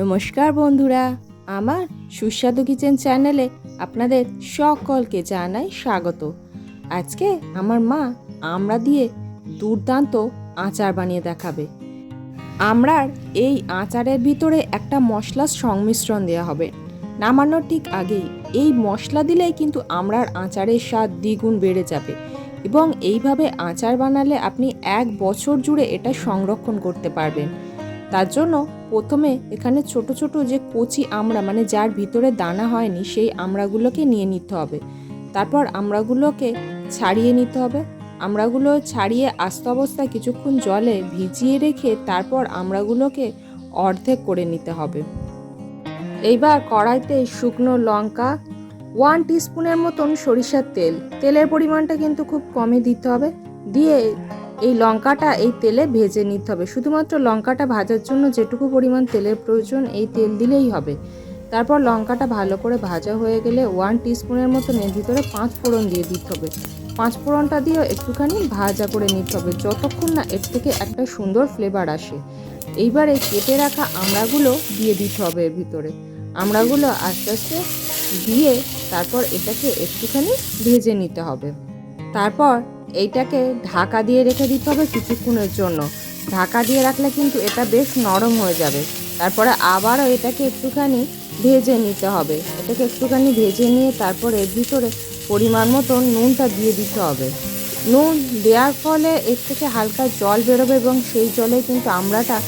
নমস্কার বন্ধুরা, আমার সুস্বাদু কিচেন চ্যানেলে আপনাদের সকলকে জানাই স্বাগত। আজকে আমার মা আমরা দিয়ে দুর্দান্ত আচার বানিয়ে দেখাবে। আমরার এই আচারের ভিতরে একটা মশলার সংমিশ্রণ দেওয়া হবে। নামানোর ঠিক আগেই এই মশলা দিলেই কিন্তু আমরার আচারের স্বাদ দ্বিগুণ বেড়ে যাবে এবং এইভাবে আচার বানালে আপনি এক বছর জুড়ে এটা সংরক্ষণ করতে পারবেন। তার জন্য প্রথমে এখানে ছোট ছোট যে কচি আমড়া মানে যার ভিতরে দানা হয়নি, সেই আমড়াগুলোকে নিয়ে নিতে হবে। তারপর আমড়াগুলোকে ছাড়িয়ে নিতে হবে। আমড়াগুলো ছাড়িয়ে আস্ত অবস্থায় কিছুক্ষণ জলে ভিজিয়ে রেখে তারপর আমড়াগুলোকে অর্ধেক করে নিতে হবে। এইবার কড়াইতে শুকনো লঙ্কা, ওয়ান টিস্পুনের মতন সরিষার তেল। তেলের পরিমাণটা কিন্তু খুব কমই দিতে হবে। দিয়ে এই লঙ্কাটা এই তেলে ভেজে নিতে হবে। শুধুমাত্র লঙ্কাটা ভাজার জন্য যেটুকু পরিমাণ তেলের প্রয়োজন, এই তেল দিলেই হবে। তারপর লঙ্কাটা ভালো করে ভাজা হয়ে গেলে ওয়ান টিস্পুনের মতন এর ভিতরে পাঁচ ফোড়ন দিয়ে দিতে হবে। পাঁচ ফোড়নটা দিয়েও একটুখানি ভাজা করে নিতে হবে, যতক্ষণ না এর থেকে একটা সুন্দর ফ্লেভার আসে। এইবারে কেটে রাখা আমড়াগুলো দিয়ে দিতে হবে এর ভিতরে। আমড়াগুলো আস্তে আস্তে দিয়ে তারপর এটাকে একটুখানি ভেজে নিতে হবে। তারপর এইটাকে ঢাকা দিয়ে রেখে দিতে হবে কিছুক্ষণের জন্য। ঢাকা দিয়ে রাখলে কিন্তু এটা বেশ নরম হয়ে যাবে। তারপরে আবারও এটাকে একটুখানি ভেজে নিতে হবে। এটাকে একটুখানি ভেজে নিয়ে তারপর এর ভিতরে পরিমাণ মতো নুনটা দিয়ে দিতে হবে। নুন দেওয়ার ফলে এর থেকে হালকা জল বেরোবে এবং সেই জলে কিন্তু আমড়াটা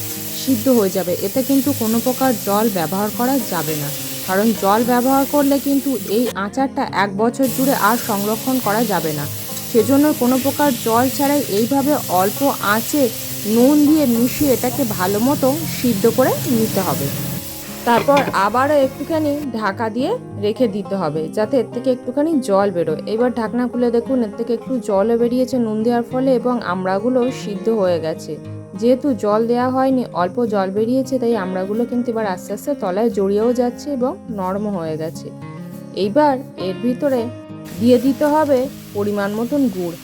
সিদ্ধ হয়ে যাবে। এতে কিন্তু কোনো প্রকার জল ব্যবহার করা যাবে না। কারণ জল ব্যবহার করলে কিন্তু এই আচারটা এক বছর জুড়ে আর সংরক্ষণ করা যাবে না। সেজন্য কোনো প্রকার জল ছাড়াই এইভাবে অল্প আঁচে নুন দিয়ে মিশিয়ে এটাকে ভালো মতো সিদ্ধ করে নিতে হবে। তারপর আবারও একটুখানি ঢাকা দিয়ে রেখে দিতে হবে, যাতে এর থেকে একটুখানি জল বেরোয়। এবার ঢাকনা খুলে দেখুন, এর থেকে একটু জলও বেরিয়েছে নুন দেওয়ার ফলে এবং আমড়াগুলো সিদ্ধ হয়ে গেছে। যেহেতু জল দেওয়া হয়নি, অল্প জল বেরিয়েছে, তাই আমড়াগুলো কিন্তু এবার আস্তে আস্তে তলায় জড়িয়েও যাচ্ছে এবং নরম হয়ে গেছে। এইবার এর ভিতরে দিয়ে দিতে হবে পরিমাণ মতন গুড়।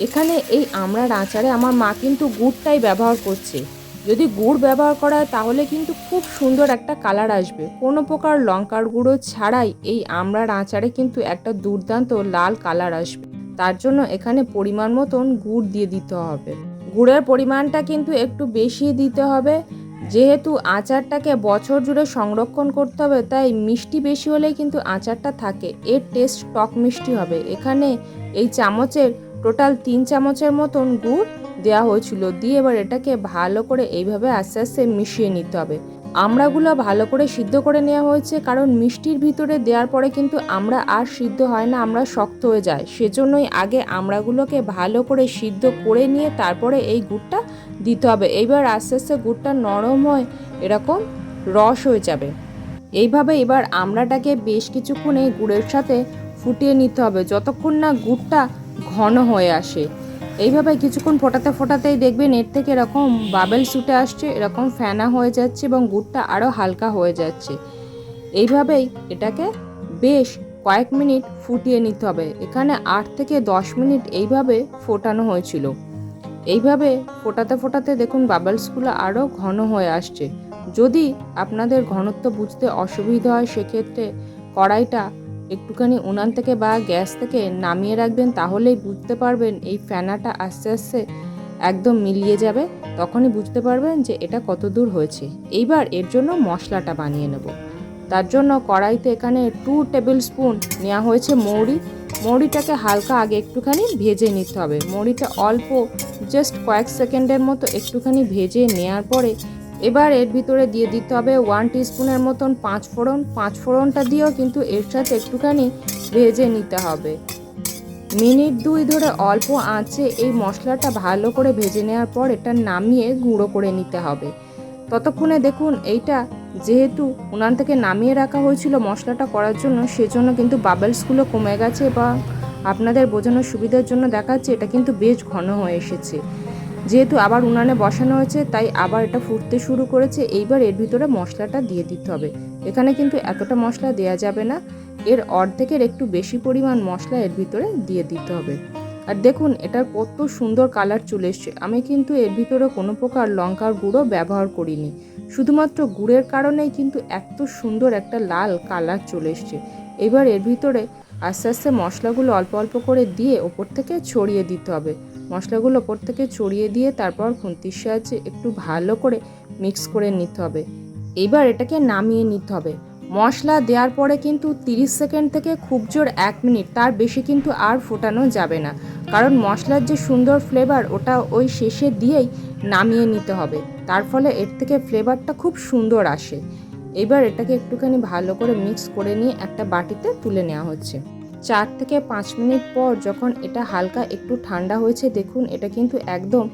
এখানে এই আমড়ার আচারে আমার মা কিন্তু গুড়টাই ব্যবহার করছে। যদি গুড় ব্যবহার করা হয় তাহলে কিন্তু খুব সুন্দর একটা কালার আসবে। কোনো প্রকার লঙ্কার গুঁড়ো ছাড়াই এই আমড়ার আচারে কিন্তু একটা দুর্দান্ত লাল কালার আসবে। তার জন্য এখানে পরিমাণ মতন গুড় দিয়ে দিতে হবে। গুড়ের পরিমাণটা কিন্তু একটু বেশি দিতে হবে। যেহেতু আচারটাকে বছর জুড়ে সংরক্ষণ করতে হবে, তাই মিষ্টি বেশি হলে কিন্তু আচারটা থাকে। এর টেস্ট টক মিষ্টি হবে। এখানে এই চামচের টোটাল তিন চামচের মতন গুড় দেওয়া হয়েছিল। দিয়ে এবার এটাকে ভালো করে এইভাবে আস্তে আস্তে মিশিয়ে নিতে হবে। আমড়াগুলো ভালো করে সিদ্ধ করে নেওয়া হয়েছে, কারণ মিষ্টির ভিতরে দেওয়ার পরে কিন্তু আমরা আর সিদ্ধ হয় না, আমরা শক্ত হয়ে যায় সেজন্যই আগে আমড়াগুলোকে ভালো করে সিদ্ধ করে নিয়ে তারপরে এই গুড়টা দিতে হবে। এইবার আস্তে আস্তে গুড়টা নরম হয়, এরকম রস হয়ে যাবে। এইভাবে এবার আমড়াটাকে বেশ কিছুক্ষণ এই গুড়ের সাথে ফুটিয়ে নিতে হবে, যতক্ষণ না গুড়টা ঘন হয়ে আসে। এইভাবে কিছুক্ষণ ফোটাতে ফোটাতেই দেখবেন এর থেকে এরকম বাবেল ছুটে আসছে, এরকম ফেনা হয়ে যাচ্ছে এবং গুড়টা আরও হালকা হয়ে যাচ্ছে। এইভাবেই এটাকে বেশ কয়েক মিনিট ফুটিয়ে নিতে হবে। এখানে আট থেকে দশ মিনিট এইভাবে ফোটানো হয়েছিল। এইভাবে ফোটাতে ফোটাতে দেখুন বাবলসগুলো আরও ঘন হয়ে আসছে। যদি আপনাদের ঘনত্ব বুঝতে অসুবিধা হয়, সেক্ষেত্রে কড়াইটা একটুখানি উনান থেকে বা গ্যাস থেকে নামিয়ে রাখবেন তাহলেই বুঝতে পারবেন এই ফেনাটা আস্তে আস্তে একদম মিলিয়ে যাবে, তখনই বুঝতে পারবেন যে এটা কত দূর হয়েছে। এইবার এর জন্য মশলাটা বানিয়ে নেব। তার জন্য কড়াইতে এখানে টু টেবিল স্পুন নেওয়া হয়েছে মৌরি। মৌরিটাকে হালকা আগে একটুখানি ভেজে নিতে হবে। মৌরিটা অল্প জাস্ট কয়েক সেকেন্ডের মতো একটুখানি ভেজে নেওয়ার পরে এবার এর ভিতরে দিয়ে দিতে হবে ওয়ান টিস্পুনের মতন পাঁচ ফোড়ন। পাঁচ ফোড়নটা দিয়েও কিন্তু এর সাথে একটুখানি ভেজে নিতে হবে। মিনিট দুই ধরে অল্প আঁচে এই মশলাটা ভালো করে ভেজে নেওয়ার পর এটা নামিয়ে গুঁড়ো করে নিতে হবে। ততক্ষণে দেখুন এইটা যেহেতু উনান থেকে নামিয়ে রাখা হয়েছিল মশলাটা করার জন্য, সেজন্য কিন্তু বাবেলসগুলো কমে গেছে বা আপনাদের বোঝানোর সুবিধার জন্য দেখাচ্ছে এটা কিন্তু বেশ ঘন হয়ে এসেছে। যেহেতু আবার উনানে বসানো হয়েছে, তাই আবার এটা ফুটতে শুরু করেছে। এইবার এর ভিতরে মশলাটা দিয়ে দিতে হবে। এখানে কিন্তু এতটা মশলা দেওয়া যাবে না। এর অর্ধেকের একটু বেশি পরিমাণ মশলা এর ভিতরে দিয়ে দিতে হবে। আর দেখুন, এটার কত সুন্দর কালার চলে এসছে। আমি কিন্তু এর ভিতরে কোনো প্রকার লঙ্কার গুঁড়ো ব্যবহার করিনি। শুধুমাত্র গুড়ের কারণেই কিন্তু এত সুন্দর একটা লাল কালার চলে এসছে। এবার এর ভিতরে আস্তে আস্তে মশলাগুলো অল্প অল্প করে দিয়ে ওপর থেকে ছড়িয়ে দিতে হবে। মশলাগুলো ওপর থেকে ছড়িয়ে দিয়ে তারপর খুন্তির সাহায্যে একটু ভালো করে মিক্স করে নিতে হবে। এবার এটাকে নামিয়ে নিতে হবে। মশলা দেওয়ার পরে কিন্তু 30 সেকেন্ড থেকে খুব জোর এক মিনিট, তার বেশি কিন্তু আর ফোটানো যাবে না। কারণ মশলার যে সুন্দর ফ্লেভার ওটা ওই শেষে দিয়েই নামিয়ে নিতে হবে। তার ফলে এর থেকে ফ্লেভারটা খুব সুন্দর আসে। এবার এটাকে একটুখানি ভালো করে মিক্স করে নিয়ে একটা বাটিতে তুলে নেওয়া হচ্ছে। চার থেকে পাঁচ মিনিট পর যখন এটা হালকা একটু ঠান্ডা হয়েছে, দেখুন এটা কিন্তু একদম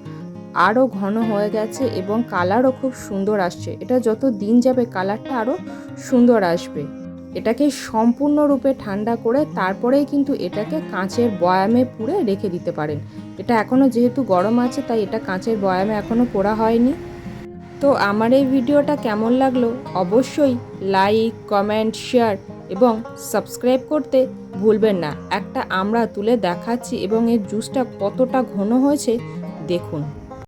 আরও ঘন হয়ে গেছে এবং কালারও খুব সুন্দর আসছে। এটা যত দিন যাবে কালারটা আরও সুন্দর আসবে। এটাকে সম্পূর্ণরূপে ঠান্ডা করে তারপরেই কিন্তু এটাকে কাঁচের বয়ামে পুরে রেখে দিতে পারেন। এটা এখনও যেহেতু গরম আছে, তাই এটা কাঁচের বয়ামে এখনও পোড়া হয়নি। তো আমার এই ভিডিওটা কেমন লাগল? অবশ্যই লাইক, কমেন্ট, শেয়ার এবং সাবস্ক্রাইব করতে ভুলবেন না। একটা আমরা তুলে দেখাচ্ছি এবং এর জুসটা কতটা ঘন হয়েছে দেখুন।